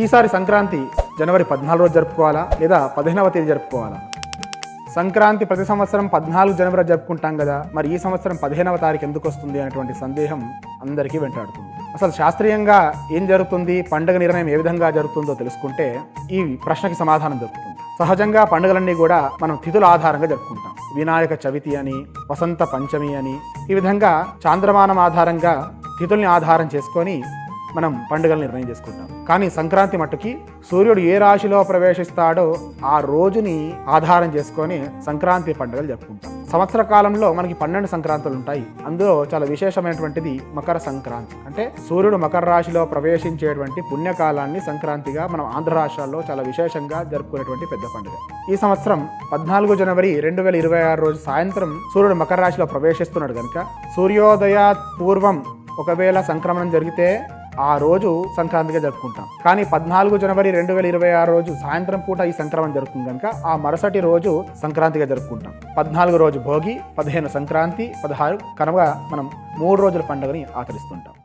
ఈసారి సంక్రాంతి జనవరి పద్నాలుగు రోజు జరుపుకోవాలా లేదా పదిహేనవ తేదీ జరుపుకోవాలా? సంక్రాంతి ప్రతి సంవత్సరం పద్నాలుగు జనవరి జరుపుకుంటాం కదా మరి ఈ సంవత్సరం పదిహేనవ తారీఖు ఎందుకు వస్తుంది అనేటువంటి సందేహం అందరికీ వెంటాడుతుంది. అసలు శాస్త్రీయంగా ఏం జరుగుతుంది పండుగ నిర్ణయం ఏ విధంగా జరుగుతుందో తెలుసుకుంటే ఈ ప్రశ్నకి సమాధానం దొరుకుతుంది. సహజంగా పండుగలన్నీ కూడా మనం తిథుల ఆధారంగా జరుపుకుంటాం. వినాయక చవితి అని వసంత పంచమి అని ఈ విధంగా చాంద్రమానం ఆధారంగా తిథుల్ని ఆధారం చేసుకొని మనం పండుగలు నిర్ణయం చేసుకుంటాం. కానీ సంక్రాంతి మట్టుకి సూర్యుడు ఏ రాశిలో ప్రవేశిస్తాడో ఆ రోజుని ఆధారం చేసుకొని సంక్రాంతి పండుగలు జరుపుకుంటాం. సంవత్సర కాలంలో మనకి పన్నెండు సంక్రాంతులు ఉంటాయి. అందులో చాలా విశేషమైనటువంటిది మకర సంక్రాంతి. అంటే సూర్యుడు మకర రాశిలో ప్రవేశించేటువంటి పుణ్యకాలాన్ని సంక్రాంతిగా మనం ఆంధ్ర రాష్ట్రాల్లో చాలా విశేషంగా జరుపుకునేటువంటి పెద్ద పండుగ. ఈ సంవత్సరం పద్నాలుగు జనవరి రెండు వేల ఇరవై ఆరు రోజు సాయంత్రం సూర్యుడు మకర రాశిలో ప్రవేశిస్తున్నాడు కనుక సూర్యోదయ పూర్వం ఒకవేళ సంక్రమణం జరిగితే ఆ రోజు సంక్రాంతిగా జరుపుకుంటాం. కానీ పద్నాలుగు జనవరి రెండు వేల ఇరవై ఆరు రోజు సాయంత్రం పూట ఈ సంక్రమణ జరుగుతుంది కనుక ఆ మరుసటి రోజు సంక్రాంతిగా జరుపుకుంటాం. పద్నాలుగు రోజు భోగి పదిహేను సంక్రాంతి పదహారు కనుక మనం మూడు రోజుల పండుగని ఆచరిస్తుంటాం.